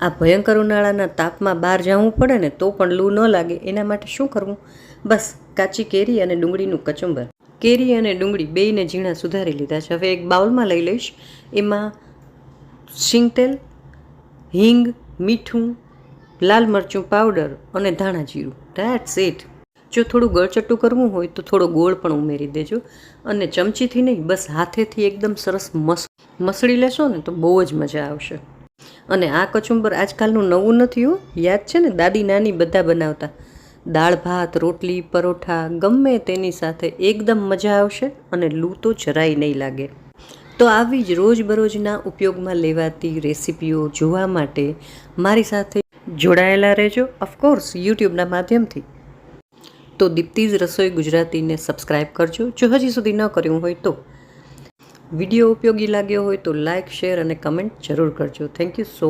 આ ભયંકર ઉનાળાના તાપમાં બહાર જવું પડે ને તો પણ લૂ ન લાગે. એના માટે શું કરવું? બસ કાચી કેરી અને ડુંગળીનું કચુંબર. કેરી અને ડુંગળી બેયને ઝીણા સુધારી લીધા છે. હવે એક બાઉલમાં લઈ લઈશ. એમાં શીંગતેલ, હિંગ, મીઠું, લાલ મરચું પાવડર અને ધાણા જીરું. ધેટ્સ ઇટ જો થોડું ગળચટ્ટું કરવું હોય તો થોડો ગોળ પણ ઉમેરી દેજો. અને ચમચીથી નહીં, બસ હાથેથી એકદમ સરસ મસ, મસળી લેશો ને તો બહુ જ મજા આવશે. અને આ કચુંબર આજકાલનું નવું નથી હો. યાદ છે ને? દાદી નાની બધા બનાવતા. દાળ ભાત, રોટલી, પરોઠા, ગમે તેની સાથે એકદમ મજા આવશે અને લૂ તો જરાય નહીં લાગે. તો આવી જ રોજબરોજના ઉપયોગમાં લેવાતી રેસિપીઓ જોવા માટે મારી સાથે જોડાયેલા રહેજો ઓફકોર્સ યુટ્યુબના માધ્યમથી. તો દીપ્તિઝ રસોઈ ગુજરાતીને સબસ્ક્રાઈબ કરજો. જો હજી સુધી ન કર્યું હોય તો વીડિયો ઉપયોગી લાગ્યો હોય તો લાઇક શેર અને કમેન્ટ જરૂર કરજો. Thank you so